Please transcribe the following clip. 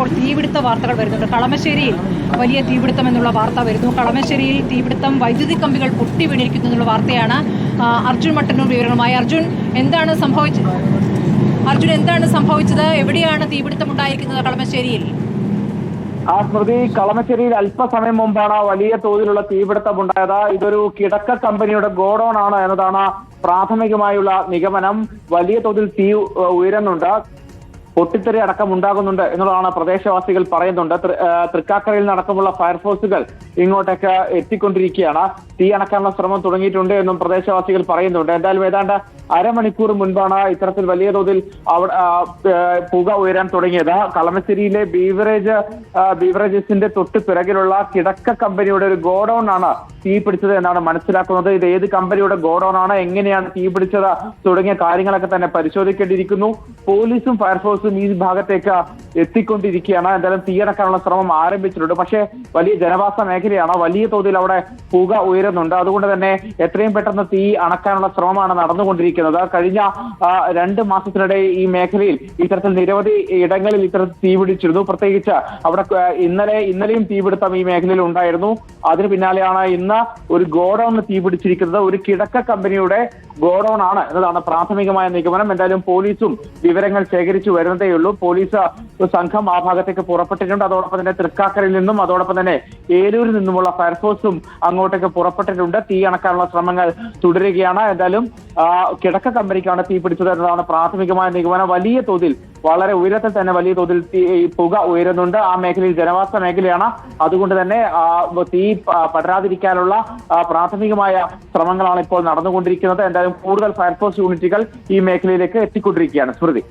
ഇപ്പോൾ തീപിടുത്ത വാർത്തകൾ വരുന്നുണ്ട്. കളമശ്ശേരിയിൽ വലിയ തീപിടുത്തം എന്നുള്ള വാർത്ത വരുന്നു. കളമശ്ശേരിയിൽ തീപിടുത്തം വൈദ്യുതി കമ്പികൾ പൊട്ടി വീണിരിക്കുന്നു എന്നുള്ള വാർത്തയാണ് അർജുൻ മട്ടന്നൂർ വിവരങ്ങളുമായി. അർജുൻ എന്താണ് സംഭവിച്ചത്? അർജുൻ എന്താണ് സംഭവിച്ചത്? എവിടെയാണ് തീപിടുത്തം ഉണ്ടായിരിക്കുന്നത് കളമശ്ശേരിയിൽ? ആ സ്മൃതി കളമശ്ശേരിയിൽ അല്പസമയം മുമ്പാണ് വലിയ തോതിലുള്ള തീപിടുത്തം ഉണ്ടായത്. ഇതൊരു കിടക്ക കമ്പനിയുടെ ഗോഡൌൺ ആണ് എന്നതാണ് പ്രാഥമികമായുള്ള നിഗമനം. വലിയ തോതിൽ തീ ഉയരുന്നുണ്ട്. പൊട്ടിത്തെറി അടക്കം ഉണ്ടാകുന്നുണ്ട് എന്നുള്ളതാണ് പ്രദേശവാസികൾ പറയുന്നുണ്ട്. തൃക്കാക്കരയിൽ നടക്കമുള്ള ഫയർഫോഴ്സുകൾ ഇങ്ങോട്ടേക്ക് എത്തിക്കൊണ്ടിരിക്കുകയാണ്. തീ അണക്കാനുള്ള ശ്രമം തുടങ്ങിയിട്ടുണ്ട് എന്നും പ്രദേശവാസികൾ പറയുന്നുണ്ട്. എന്തായാലും ഏതാണ്ട് അരമണിക്കൂർ മുൻപാണ് ഇത്തരത്തിൽ വലിയ തോതിൽ പുക ഉയരാൻ തുടങ്ങിയത്. കളമശ്ശേരിയിലെ ബീവറേജ് ബീവറേജസിന്റെ തൊട്ട് പിറകിലുള്ള കിടക്ക കമ്പനിയുടെ ഒരു ഗോഡൌൺ ആണ് തീ പിടിച്ചത് എന്നാണ് മനസ്സിലാക്കുന്നത്. ഇത് ഏത് കമ്പനിയുടെ ഗോഡൌൺ ആണ് എങ്ങനെയാണ് തീ പിടിച്ചത്? തുടങ്ങിയ കാര്യങ്ങളൊക്കെ തന്നെ പരിശോധിക്കേണ്ടിയിരിക്കുന്നു. പോലീസും ഫയർഫോഴ്സും ഈ ഭാഗത്തേക്ക് എത്തിക്കൊണ്ടിരിക്കുകയാണ്. എന്തായാലും തീയടക്കാനുള്ള ശ്രമം ആരംഭിച്ചിട്ടുണ്ട്. പക്ഷേ വലിയ ജനവാസ മേഖലയാണ്. വലിയ തോതിൽ അവിടെ പുക ഉയരുന്നുണ്ട് അതുകൊണ്ട് തന്നെ എത്രയും പെട്ടെന്ന് തീ അണക്കാനുള്ള ശ്രമമാണ് നടന്നുകൊണ്ടിരിക്കുന്നത്. കഴിഞ്ഞ രണ്ട് മാസത്തിനിടെ ഈ മേഖലയിൽ ഇത്തരത്തിൽ നിരവധി ഇടങ്ങളിൽ ഇത്തരത്തിൽ തീ പിടിച്ചിരുന്നു. പ്രത്യേകിച്ച് അവിടെ ഇന്നലെ ഇന്നലെയും തീപിടുത്തം ഈ മേഖലയിൽ ഉണ്ടായിരുന്നു. അതിന് പിന്നാലെയാണ് ഇന്ന് ഒരു ഗോഡൌണിൽ തീ പിടിച്ചിരിക്കുന്നത്. ഒരു കിടക്ക കമ്പനിയുടെ ഗോഡൌൺ ആണ് എന്നതാണ് പ്രാഥമികമായ നിഗമനം. എന്തായാലും പോലീസും വിവരങ്ങൾ ശേഖരിച്ചു വരുന്നതേയുള്ളൂ പോലീസ് സംഘം ആ ഭാഗത്തേക്ക് പുറപ്പെട്ടിട്ടുണ്ട്. അതോടൊപ്പം തന്നെ തൃക്കാക്കരയിൽ നിന്നും അതോടൊപ്പം തന്നെ ഏലൂരിൽ നിന്നുമുള്ള ഫയർഫോഴ്സും അങ്ങോട്ടേക്ക് പുറപ്പെട്ടിട്ടുണ്ട്. തീ അണക്കാനുള്ള ശ്രമങ്ങൾ തുടരുകയാണ്. എന്തായാലും കിടക്ക കമ്പനിക്കാണ് തീ പിടിച്ചത് എന്നതാണ് പ്രാഥമികമായ നിഗമനം. വലിയ തോതിൽ വളരെ ഉയരത്തിൽ തന്നെ വലിയ തോതിൽ പുക ഉയരുന്നുണ്ട് ആ മേഖലയിൽ ജനവാസ മേഖലയാണ്. അതുകൊണ്ട് തന്നെ തീ പടരാതിരിക്കാനുള്ള പ്രാഥമികമായ ശ്രമങ്ങളാണ് ഇപ്പോൾ നടന്നുകൊണ്ടിരിക്കുന്നത്. എന്തായാലും കൂടുതൽ ഫയർഫോഴ്സ് യൂണിറ്റുകൾ ഈ മേഖലയിലേക്ക് എത്തിക്കൊണ്ടിരിക്കുകയാണ്. സ്മൃതി.